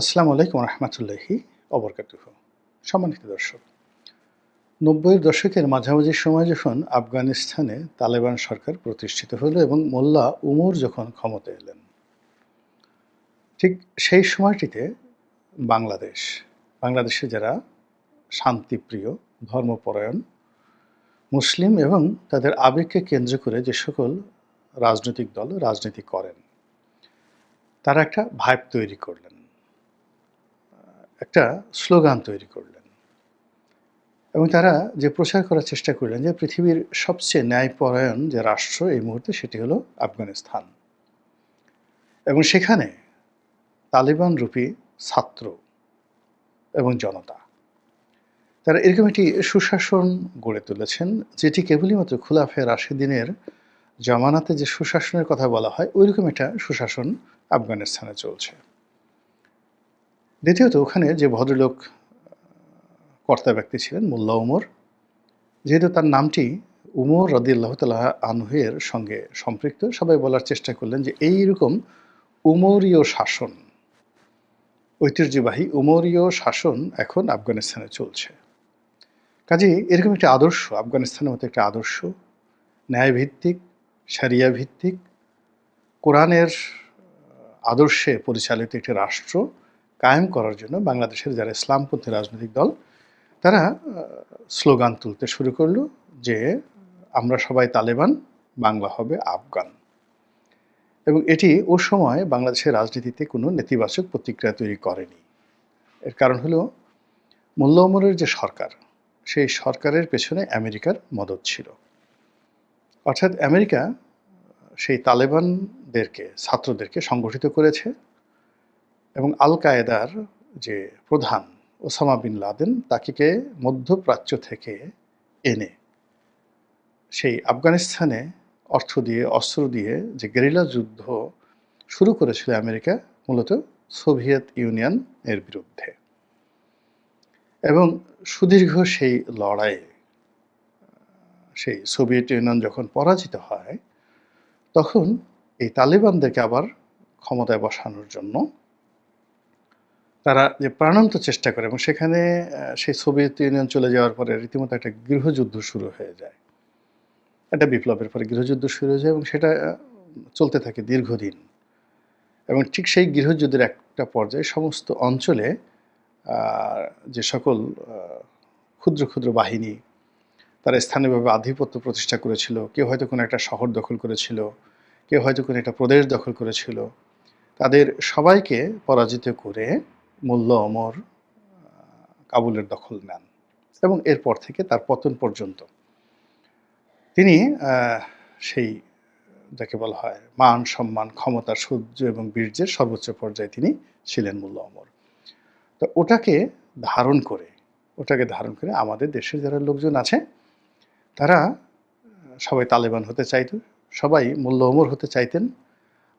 আসসালামু আলাইকুম রহমতুল্লাহি অবরকাতুহ। সম্মানিত দর্শক, নব্বইয়ের দশকের মাঝামাঝি সময় যখন আফগানিস্তানে তালেবান সরকার প্রতিষ্ঠিত হলো এবং মোল্লা উমর যখন ক্ষমতা এলেন, ঠিক সেই সময়টিতে বাংলাদেশ, বাংলাদেশে যারা শান্তিপ্রিয়, ধর্মপরায়ণ, মুসলিম এবং তাদের আবেগকে কেন্দ্র করে যে সকল রাজনৈতিক দল রাজনীতি করেন, তারা একটা ভাইব তৈরি করলেন। একটা স্লোগান তৈরি করলেন। এবং তারা যে প্রচার করার চেষ্টা করলেন যে পৃথিবীর সবচেয়ে ন্যায়পরায়ণ যে রাষ্ট্র এই মুহূর্তে সেটি হলো আফগানিস্তান। এবং সেখানে তালিবান রূপী ছাত্র এবং জনতা, তারা এরকম একটি সুশাসন গড়ে তুলেছেন যেটি কেবলই মাত্র খুলাফে রাশেদিনের জামানাতে যে সুশাসনের কথা বলা হয়, ওইরকম একটা সুশাসন আফগানিস্তানে চলছে। দ্বিতীয়ত, ওখানে যে ভদ্রলোক কর্তা ব্যক্তি ছিলেন, মোল্লা উমর যেহেতু তার নামটি উমর রদিল্লাহ তাল্লাহ আনহের সঙ্গে সম্পৃক্ত, সবাই বলার চেষ্টা করলেন যে এইরকম উমরীয় শাসন, ঐতিহ্যবাহী উমরীয় শাসন এখন আফগানিস্তানে চলছে। কাজে এরকম একটা আদর্শ, আফগানিস্তানের মতো একটা আদর্শ, ন্যায়ভিত্তিক সারিয়া ভিত্তিক কোরআনের আদর্শে পরিচালিত একটি রাষ্ট্র কায়েম করার জন্য বাংলাদেশের যারা ইসলামপন্থী রাজনৈতিক দল, তারা স্লোগান তুলতে শুরু করল যে আমরা সবাই তালেবান, বাংলা হবে আফগান। এবং এটি ও সময় বাংলাদেশের রাজনীতিতে কোনো নেতিবাচক প্রতিক্রিয়া তৈরি করেনি। এর কারণ হলো, মোল্লা ওমরের যে সরকার, সেই সরকারের পেছনে আমেরিকার মদত ছিল। অর্থাৎ আমেরিকা সেই তালেবানদেরকে, ছাত্রদেরকে সংগঠিত করেছে। এবং আল কায়েদার যে প্রধান ওসামা বিন লাদেন তাকে মধ্যপ্রাচ্য থেকে এনে সেই আফগানিস্তানে অর্থ দিয়ে, অস্ত্র দিয়ে যে গেরিলা যুদ্ধ শুরু করেছিল আমেরিকা, মূলত সোভিয়েত ইউনিয়ন এর বিরুদ্ধে। এবং সুদীর্ঘ সেই লড়াইয়ে, সেই সোভিয়েত ইউনিয়ন যখন পরাজিত হয়, তখন এই তালিবানদেরকে আবার ক্ষমতায় বসানোর জন্য তারা যে প্রাণান্ত চেষ্টা করে এবং সেখানে সেই সোভিয়েত ইউনিয়ন চলে যাওয়ার পরে রীতিমতো একটা গৃহযুদ্ধ শুরু হয়ে যায়। একটা বিপ্লবের পরে গৃহযুদ্ধ শুরু হয়ে যায় এবং সেটা চলতে থাকে দীর্ঘদিন। এবং ঠিক সেই গৃহযুদ্ধের একটা পর্যায়ে সমস্ত অঞ্চলে যে সকল ক্ষুদ্র ক্ষুদ্র বাহিনী, তারা স্থানীয়ভাবে আধিপত্য প্রতিষ্ঠা করেছিল। কেউ হয়তো কোনো একটা শহর দখল করেছিল, কেউ হয়তো কোনো একটা প্রদেশ দখল করেছিল। তাদের সবাইকে পরাজিত করে মূল্য অমর কাবুলের দখল নেন এবং এরপর থেকে তার পতন পর্যন্ত তিনি সেই যাকে বলা হয় মান, সম্মান, ক্ষমতা, সূর্য এবং বীর্যের সর্বোচ্চ পর্যায়ে তিনি ছিলেন মূল্য অমর। তো ওটাকে ধারণ করে, ওটাকে ধারণ করে আমাদের দেশের যারা লোকজন আছে, তারা সবাই তালেবান হতে চাইত, সবাই মূল্য অমর হতে চাইতেন,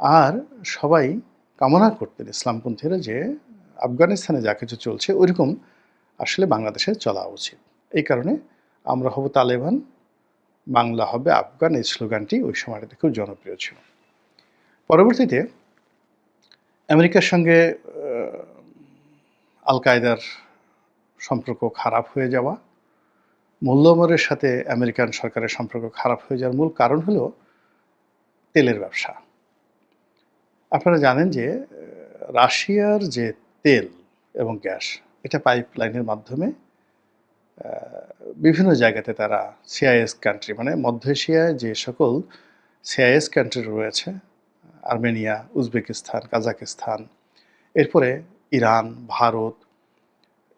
আর সবাই কামনা করতেন ইসলামপন্থীরা যে আফগানিস্তানে যা কিছু চলছে, ওইরকম আসলে বাংলাদেশে চলা উচিত। এই কারণে আমরা হব তালেবান, বাংলা হবে আফগান, এই স্লোগানটি ওই সময়টাতে খুব জনপ্রিয় ছিল। পরবর্তীতে আমেরিকার সঙ্গে আল কায়দার সম্পর্ক খারাপ হয়ে যাওয়া, মূল্যমরের সাথে আমেরিকান সরকারের সম্পর্ক খারাপ হয়ে যাওয়ার মূল কারণ হলো তেলের ব্যবসা। আপনারা জানেন যে রাশিয়ার যে তেল এবং গ্যাস, এটা পাইপ লাইনের মাধ্যমে বিভিন্ন জায়গাতে তারা সিআইএস কান্ট্রি মানে মধ্য এশিয়ায় যে সকল সিআইএস কান্ট্রি রয়েছে, আর্মেনিয়া, উজবেকিস্তান, কাজাকিস্তান, এরপরে ইরান, ভারত,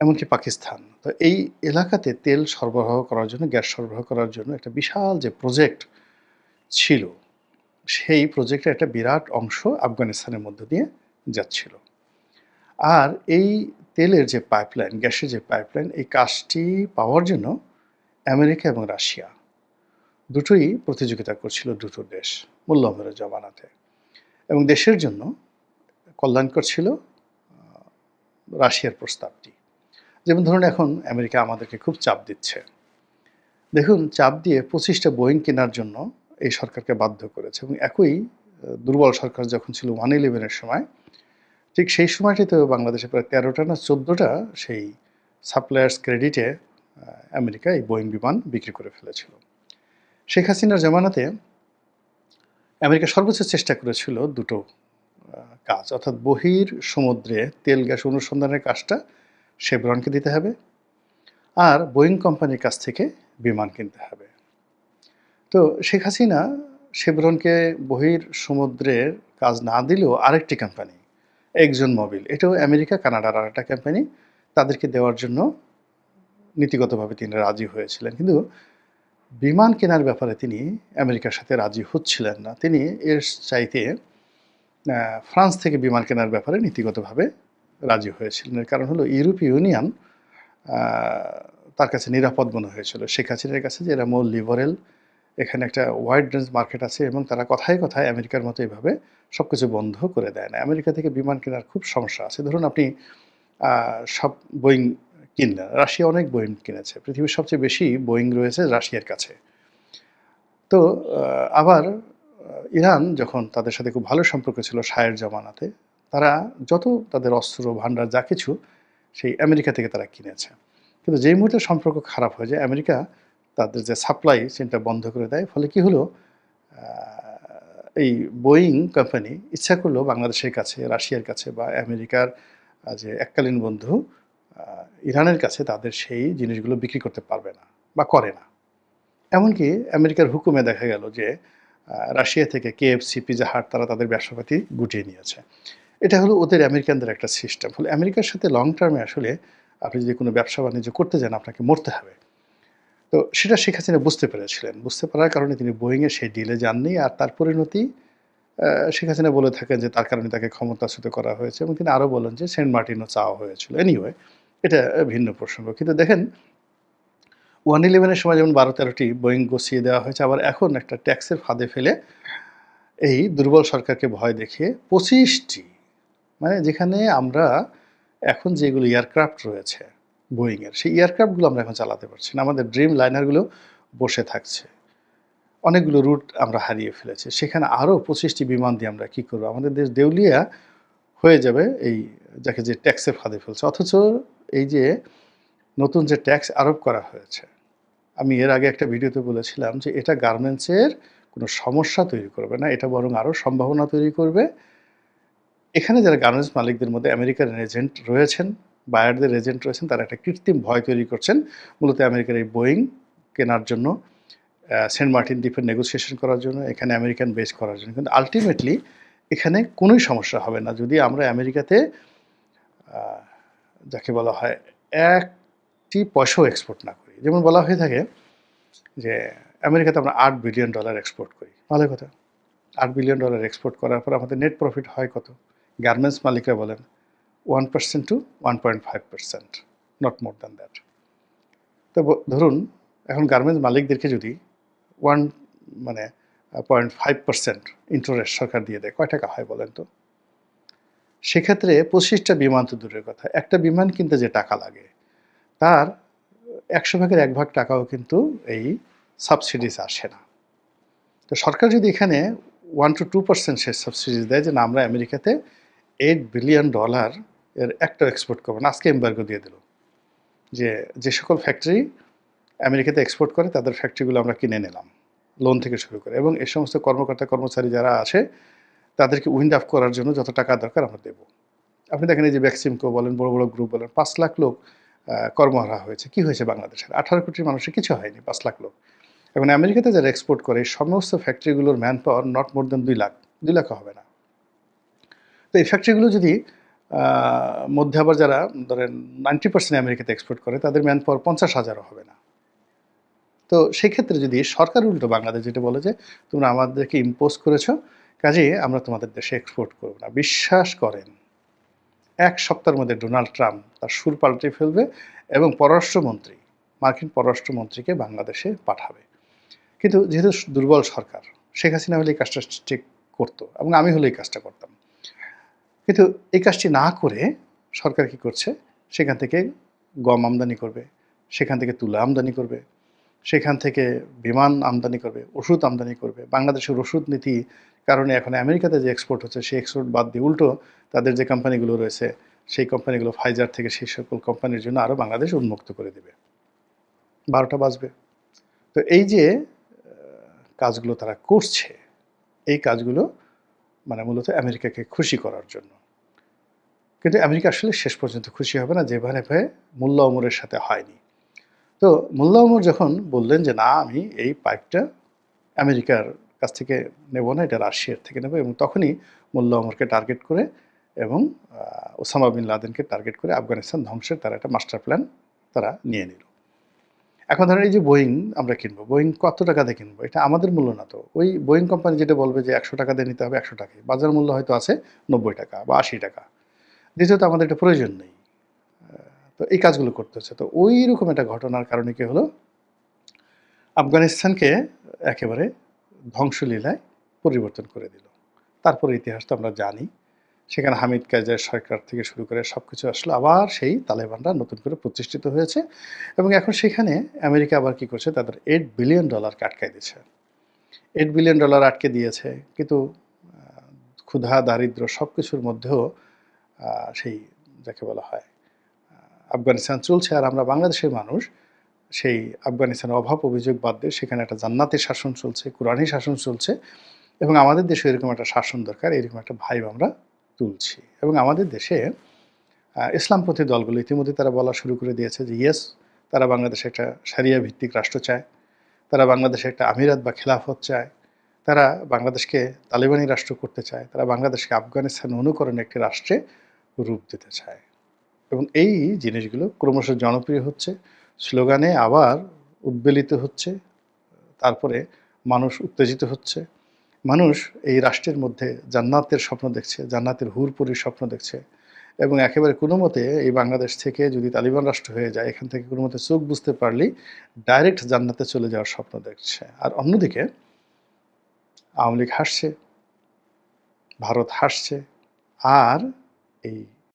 এমনকি পাকিস্তান। তো এই এলাকাতে তেল সরবরাহ করার জন্য, গ্যাস সরবরাহ করার জন্য একটা বিশাল যে প্রজেক্ট ছিল, সেই প্রজেক্টের একটা বিরাট অংশ আফগানিস্তানের মধ্য দিয়ে যাচ্ছিল। আর এই তেলের যে পাইপলাইন গ্যাসের যে পাইপলাইন এই কাজটি পাওয়ার জন্য আমেরিকা এবং রাশিয়া দুটোই প্রতিযোগিতা করছিল দুটো দেশ মূল্যমের জমানাতে। এবং দেশের জন্য কল্যাণকর ছিল রাশিয়ার প্রস্তাবটি। যেমন ধরুন এখন আমেরিকা আমাদেরকে খুব চাপ দিচ্ছে। দেখুন, চাপ দিয়ে পঁচিশটা বোয়িং কেনার জন্য এই সরকারকে বাধ্য করেছে। এবং একই দুর্বল সরকার যখন ছিল ওয়ান ইলেভেনের সময় ঠিক সেই সময়টিতেও বাংলাদেশে প্রায় তেরোটা না চোদ্দোটা সেই সাপ্লায়ার্স ক্রেডিটে আমেরিকা এই বোয়িং বিমান বিক্রি করে ফেলেছিল। শেখ হাসিনার জামানাতে আমেরিকা সর্বোচ্চ চেষ্টা করেছিল দুটো কাজ। অর্থাৎ বহির সমুদ্রে তেল গ্যাস অনুসন্ধানের কাজটা শেভরনকে দিতে হবে আর বোয়িং কোম্পানির কাছ থেকে বিমান কিনতে হবে। তো শেখ হাসিনা শেভরনকে বহির সমুদ্রের কাজ না দিলেও আরেকটি কোম্পানি একজন মোবিল এটাও আমেরিকা, কানাডার আরেকটা কোম্পানি তাদেরকে দেওয়ার জন্য নীতিগতভাবে তিনি রাজি হয়েছিলেন। কিন্তু বিমান কেনার ব্যাপারে তিনি আমেরিকার সাথে রাজি হচ্ছিলেন না। তিনি এর চাইতে ফ্রান্স থেকে বিমান কেনার ব্যাপারে নীতিগতভাবে রাজি হয়েছিলেন। এর কারণ হলো ইউরোপীয় ইউনিয়ন তার কাছে নিরাপদ মনে হয়েছিল। শেখ হাসিনার কাছে যে এরা মোর লিবারেল, এখানে একটা ওয়াইড রেঞ্জ মার্কেট আছে এবং তারা কথায় কথায় আমেরিকার মতো এভাবে সব কিছু বন্ধ করে দেয় না। আমেরিকা থেকে বিমান কেনার খুব সমস্যা আছে। ধরুন আপনি সব বোয়িং কিনলেন। রাশিয়া অনেক বোয়িং কিনেছে। পৃথিবীর সবচেয়ে বেশি বোয়িং রয়েছে রাশিয়ার কাছে। তো আবার ইরান যখন তাদের সাথে খুব ভালো সম্পর্ক ছিল শায়ের জামানাতে, তারা যত তাদের অস্ত্র, ভাণ্ডার, যা কিছু, সেই আমেরিকা থেকে তারা কিনেছে। কিন্তু যেই মুহূর্তে সম্পর্ক খারাপ হয়ে যায়, আমেরিকা তাদের যে সাপ্লাই সেটা বন্ধ করে দেয়। ফলে কি হলো? এই বোয়িং কোম্পানি ইচ্ছা করল বাংলাদেশের কাছে, রাশিয়ার কাছে বা আমেরিকার যে এককালীন বন্ধু ইরানের কাছে তাদের সেই জিনিসগুলো বিক্রি করতে পারবে না বা করে না। এমনকি আমেরিকার হুকুমে দেখা গেল যে রাশিয়া থেকে কেএফসি পিজা হাট তারা তাদের ব্যবসাপাতি গুটিয়ে নিয়েছে। এটা হলো ওদের আমেরিকানদের একটা সিস্টেম ফলে আমেরিকার সাথে লং টার্মে আসলে আপনি যদি কোনো ব্যবসা বাণিজ্য করতে যান, আপনাকে মরতে হবে। তো সেটা শেখ হাসিনা বুঝতে পেরেছিলেন। বুঝতে পারার কারণে তিনি বোয়িংয়ে সেই ডিলে যাননি আর তার পরিণতি শেখ হাসিনা বলে থাকেন যে তার কারণে তাকে ক্ষমতাচ্যুত করা হয়েছে এবং তিনি আরও বলেন যে সেন্ট মার্টিনও চাওয়া হয়েছিল। এনিওয়ে এটা ভিন্ন প্রসঙ্গ। কিন্তু দেখেন, ওয়ান ইলেভেনের সময় যেমন বারো তেরোটি বোয়িং গছিয়ে দেওয়া হয়েছে, আবার এখন একটা ট্যাক্সের ফাঁদে ফেলে এই দুর্বল সরকারকে ভয় দেখিয়ে পঁচিশটি মানে যেখানে আমরা এখন যেগুলো এয়ারক্রাফট রয়েছে বোয়িংয়ের সেই এয়ারক্রাফটগুলো আমরা এখন চালাতে পারছি না। আমাদের ড্রিম লাইনারগুলো বসে থাকছে। অনেকগুলো রুট আমরা হারিয়ে ফেলেছি। সেখানে আরও পঁচিশটি বিমান দিয়ে আমরা কী করব? আমাদের দেশ দেউলিয়া হয়ে যাবে এই যাকে যে ট্যাক্সের ফাঁদে ফেলছে। অথচ এই যে নতুন যে ট্যাক্স আরোপ করা হয়েছে, আমি এর আগে একটা ভিডিওতে বলেছিলাম যে এটা গার্মেন্টসের কোনো সমস্যা তৈরি করবে না, এটা বরং আরও সম্ভাবনা তৈরি করবে। এখানে যারা গার্মেন্টস মালিকদের মধ্যে আমেরিকার এজেন্ট রয়েছেন বায়ারদের এজেন্ট রয়েছেন, তারা একটা কৃত্রিম ভয় তৈরি করছেন। মূলত আমেরিকার এই বোয়িং কেনার জন্য সেন্ট মার্টিন দ্বীপের নেগোসিয়েশন করার জন্য, এখানে আমেরিকান বেস করার জন্য। কিন্তু আলটিমেটলি এখানে কোনোই সমস্যা হবে না। যদি আমরা আমেরিকাতে যাকে বলা হয় একটি পয়সাও এক্সপোর্ট না করি, যেমন বলা হয়ে থাকে যে আমেরিকাতে আমরা আট বিলিয়ন ডলার এক্সপোর্ট করি। ভালো কথা। আট বিলিয়ন ডলার এক্সপোর্ট করার পর আমাদের নেট প্রফিট হয় কত? গার্মেন্টস মালিকরা বলেন one percent to one point five percent not more than that তো ধরুন, এখন গার্মেন্টস মালিকদেরকে যদি ওয়ান মানে পয়েন্ট ফাইভ পার্সেন্ট ইন্টারেস্ট সরকার দিয়ে দেয়, কয় টাকা হয় বলেন তো? সেক্ষেত্রে পঁচিশটা বিমান তো দূরের কথা। একটা বিমান কিনতে যে টাকা লাগে, তার একশো ভাগের এক ভাগ টাকাও কিন্তু এই সাবসিডিজ আসে না। তো সরকার যদি এখানে ওয়ান টু টু পার্সেন্ট সে সাবসিডিজ দেয়, যে না, আমরা আমেরিকাতে এইট বিলিয়ন ডলার এর একটা এক্সপোর্ট করব না, আজকে এম্বার্গো দিয়ে দিল। যে যে সকল ফ্যাক্টরি আমেরিকাতে এক্সপোর্ট করে, তাদের ফ্যাক্টরিগুলো আমরা কিনে নিলাম লোন থেকে শুরু করে। এবং এই সমস্ত কর্মকর্তা, কর্মচারী যারা আছে, তাদেরকে উইন্ড আপ করার জন্য যত টাকা দরকার আমরা দেবো। আপনি দেখেন এই যে ভ্যাকসিমকো বলেন, বড় বড় গ্রুপ বলেন, পাঁচ লাখ লোক কর্মহারা হয়েছে। কি হয়েছে বাংলাদেশের? আঠারো কোটি মানুষের কিছু হয়নি, পাঁচ লাখ লোক। এখন আমেরিকাতে যারা এক্সপোর্ট করে সমস্ত ফ্যাক্টরিগুলোর ম্যান পাওয়ার নট মোর দেন দুই লাখ। দুই লাখ হবে না। তো এই ফ্যাক্টরিগুলো যদি মধ্যে আবার যারা, ধরেন নাইনটি পার্সেন্ট আমেরিকাতে এক্সপোর্ট করে, তাদের ম্যান পাওয়ার পঞ্চাশ হাজারও হবে না। তো সেক্ষেত্রে যদি সরকার উল্টো বাংলাদেশ যেটা বলে যে, তোমরা আমাদেরকে ইম্পোজ করেছ কাজে আমরা তোমাদের দেশে এক্সপোর্ট করব না। বিশ্বাস করেন, এক সপ্তাহের মধ্যে ডোনাল্ড ট্রাম্প তার সুর পাল্টে ফেলবে এবং পররাষ্ট্রমন্ত্রী, মার্কিন পররাষ্ট্রমন্ত্রীকে বাংলাদেশে পাঠাবে। কিন্তু যেহেতু দুর্বল সরকার, শেখ হাসিনা হলে এই কাজটা ঠিক করতো এবং আমি হলে এই কাজটা করতাম। কিন্তু এই কাজটি না করে সরকার কি করছে? সেখান থেকে গম আমদানি করবে, সেখান থেকে তুলা আমদানি করবে, সেখান থেকে বিমান আমদানি করবে, ওষুধ আমদানি করবে। বাংলাদেশের ওষুধ নীতি কারণে এখন আমেরিকাতে যে এক্সপোর্ট হচ্ছে, সেই এক্সপোর্ট বাদ দিয়ে উল্টো তাদের যে কোম্পানিগুলো রয়েছে, সেই কোম্পানিগুলো ফাইজার থেকে সেই সকল কোম্পানির জন্য আরও বাংলাদেশ উন্মুক্ত করে দেবে। বারোটা বাজবে। তো এই যে কাজগুলো তারা করছে, এই কাজগুলো মানে মূলত আমেরিকাকে খুশি করার জন্য। কিন্তু আমেরিকা আসলে শেষ পর্যন্ত খুশি হবে না যেভাবে মোল্লা ওমরের সাথে হয়নি। তো মোল্লা ওমর যখন বললেন যে, না, আমি এই পাইপটা আমেরিকার কাছ থেকে নেব না, এটা রাশিয়ার থেকে নেব, এবং তখনই মোল্লা ওমরকে টার্গেট করে এবং ওসামা বিন লাদেনকে টার্গেট করে আফগানিস্তান ধ্বংসের তারা একটা মাস্টার প্ল্যান তারা নিয়ে নিল। এখন ধরেন এই যে বোয়িং আমরা কিনবো বোয়িং কত টাকা দিয়ে কিনবো? এটা আমাদের মূল্য না তো। ওই বোয়িং কোম্পানি যেটা বলবে যে একশো টাকা দিয়ে নিতে হবে, একশো টাকায়। বাজার মূল্য হয়তো আছে নব্বই টাকা বা আশি টাকা। দ্বিতীয়ত আমাদের এটা প্রয়োজন নেই। তো এই কাজগুলো করতে হচ্ছে। তো ওই রকম একটা ঘটনার কারণে কি হলো? আফগানিস্তানকে একেবারে ধ্বংসলীলায় পরিবর্তন করে দিল। তারপরে ইতিহাস তো আমরা জানি। সেখানে হামিদ কাজার সরকার থেকে শুরু করে সব কিছু আসলো। আবার সেই তালেবানরা নতুন করে প্রতিষ্ঠিত হয়েছে এবং এখন সেখানে আমেরিকা আবার কি করছে? তাদের এইট বিলিয়ন ডলার আটকায় দিয়েছে এইট বিলিয়ন ডলার আটকে দিয়েছে, কিন্তু ক্ষুধা দারিদ্র সব কিছুর মধ্যেও সেই যাকে বলা হয় আফগানিস্তান চলছে। আর আমরা বাংলাদেশের মানুষ, সেই আফগানিস্তানের অভাব অভিযোগ বাদ দিয়ে সেখানে একটা জান্নাতের শাসন চলছে কোরআনী শাসন চলছে এবং আমাদের দেশে এরকম একটা শাসন দরকার, এরকম একটা ভাইব আমরা তুলছি। এবং আমাদের দেশে ইসলামপন্থী দলগুলো ইতিমধ্যে তারা বলা শুরু করে দিয়েছে যে ইয়েস তারা বাংলাদেশে একটা সারিয়া ভিত্তিক রাষ্ট্র চায়, তারা বাংলাদেশে একটা আমিরাত বা খেলাফত চায়, তারা বাংলাদেশকে তালেবানি রাষ্ট্র করতে চায়, তারা বাংলাদেশকে আফগানিস্তান অনুকরণে একটি রাষ্ট্রে রূপ দিতে চায়। এবং এই জিনিসগুলো ক্রমশ জনপ্রিয় হচ্ছে, স্লোগানে আবার উদ্বেলিত হচ্ছে, তারপরে মানুষ উত্তেজিত হচ্ছে। মানুষ এই রাষ্ট্রের মধ্যে জান্নাতের স্বপ্ন দেখছে, জান্নাতের হুরপুরির স্বপ্ন দেখছে এবং একেবারে কোনো মতে এই বাংলাদেশ থেকে যদি তালিবান রাষ্ট্র হয়ে যায়, এখান থেকে কোনো মতে চোখ বুঝতে পারলেই ডাইরেক্ট জান্নাতে চলে যাওয়ার স্বপ্ন দেখছে। আর অন্যদিকে আওয়ামী লীগ হাসছে, ভারত হাসছে, আর এই